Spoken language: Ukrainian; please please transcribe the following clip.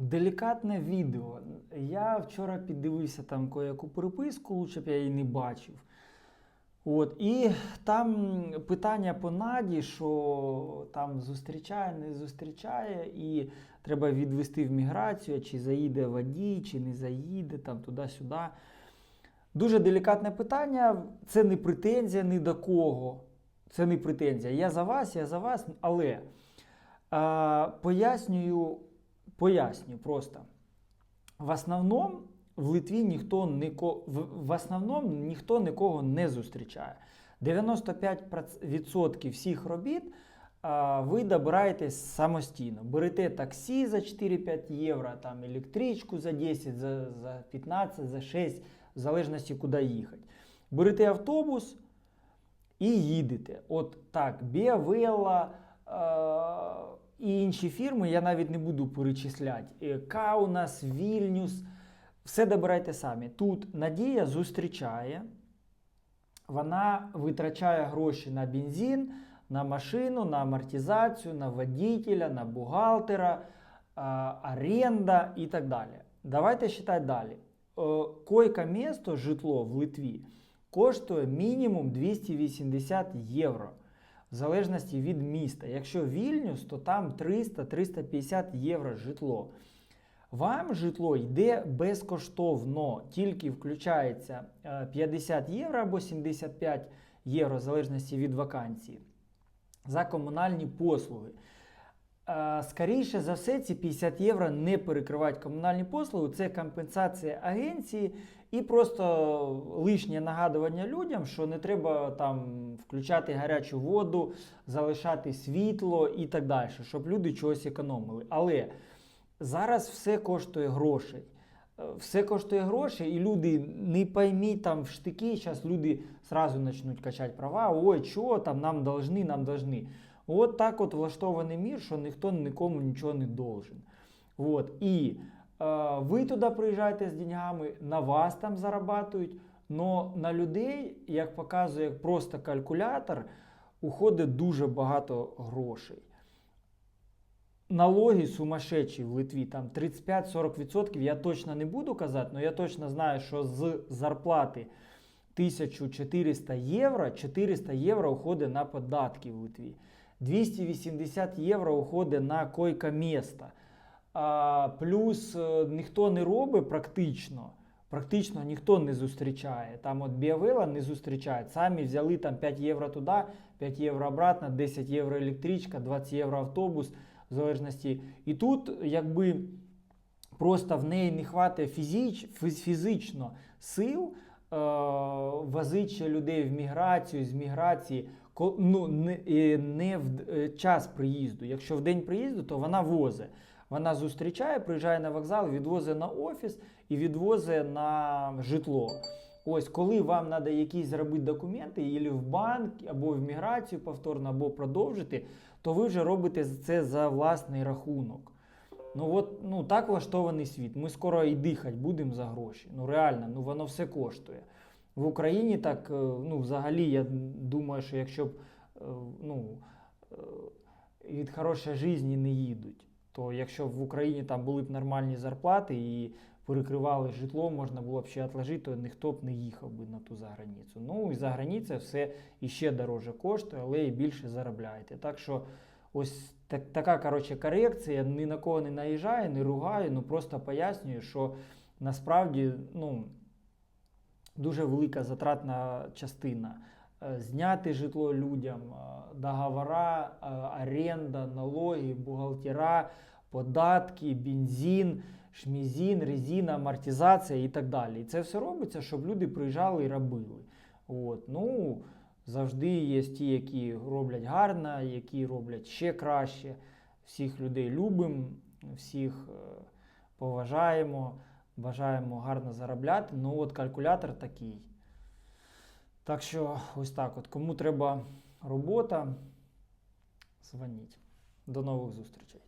Делікатне відео. Я вчора піддивився там яку переписку, лучше б я її не бачив. От, і там питання по Наді, що там зустрічає, не зустрічає, і треба відвести в міграцію, чи заїде водій, чи не заїде, там туди-сюди. Дуже делікатне питання. Це не претензія ні до кого. Це не претензія. Я за вас, я за вас, але а, пояснюю, пояснюю просто. В основному в Литві ніхто ніко, в, основному ніхто нікого не зустрічає. 95% всіх робіт ви добираєтесь самостійно. Берете таксі за 4-5 євро, там електричку за 10, за, за 15, за 6, в залежності куди їхати. Берете автобус і їдете. От так, Біавелла і інші фірми я навіть не буду перечисляти. Е, Каунас, Вільнюс. Все добирайте самі. Тут Надія зустрічає, вона витрачає гроші на бензин, на машину, на амортизацію, на водителя, на бухгалтера, а, оренда і так далі. Давайте считати далі. Е, Койка місто, житло в Литві коштує мінімум 280 євро. В залежності від міста. Якщо Вільнюс, то там 300-350 євро житло. Вам житло йде безкоштовно, тільки включається е, 50 євро або 75 євро, в залежності від вакансії, за комунальні послуги. Скоріше за все, ці 50 євро не перекривають комунальні послуги, це компенсація агенції і просто лишнє нагадування людям, що не треба там включати гарячу воду, залишати світло і так далі, щоб люди чогось економили. Але зараз все коштує грошей. Е, Все коштує грошей, і люди не пойміть там в штики, зараз люди сразу почнуть качати права. Ой, що там нам должны, нам должны. От так от влаштований мір, що ніхто нікому нічого не должен. От. І е, ви туди приїжджаєте з деньгами, на вас там зарабатують, але на людей, як показує просто калькулятор, уходить дуже багато грошей. Налоги сумасшедші в Литві, там 35-40%, я точно не буду казати, але я точно знаю, що з зарплати 1400 євро, 400 євро уходить на податки в Литві. 280 євро уходить на койка міста. Плюс е, ніхто не робить практично. Практично ніхто не зустрічає. Там от Біавела не зустрічає. Самі взяли там 5 євро туди, 5 євро обратно, 10 євро електричка, 20 євро автобус, в залежності. І тут, якби просто в неї не вистачає фізич, фіз- фізично сил е, возити людей в міграцію, з міграції. Ну, не, не в е, час приїзду. Якщо в день приїзду, то вона возить. Вона зустрічає, приїжджає на вокзал, відвозить на офіс і відвозить на житло. Ось, коли вам треба якісь зробити документи, або в банк, або в міграцію повторно, або продовжити, то ви вже робите це за власний рахунок. Ну от ну так влаштований світ. Ми скоро і дихати будемо за гроші. Ну реально, ну воно все коштує. В Україні так, е, ну взагалі, я думаю, що якщо б е, ну, е, від хорошої житті не їдуть, то якщо б в Україні там були б нормальні зарплати і перекривали житло, можна було б ще відложити, то ніхто б не їхав би на ту заграницю. Ну і за границя все іще дороже коштує, але і більше заробляєте. Так що ось так, така коротше, корекція, ні на кого не наїжджаю, не ругаю, ну просто пояснюю, що насправді ну, дуже велика затратна частина. Е, Зняти житло людям, е, договора, е, оренда, налоги, бухгалтера, податки, бензин, шмізін, резина, амортизація і так далі. І це все робиться, щоб люди приїжджали і робили. От. Ну, завжди є ті, які роблять гарно, які роблять ще краще. Всіх людей любимо, всіх е, поважаємо, бажаємо гарно заробляти. Ну от калькулятор такий. Так що ось так от. Кому треба робота, дзвоніть. До нових зустрічей.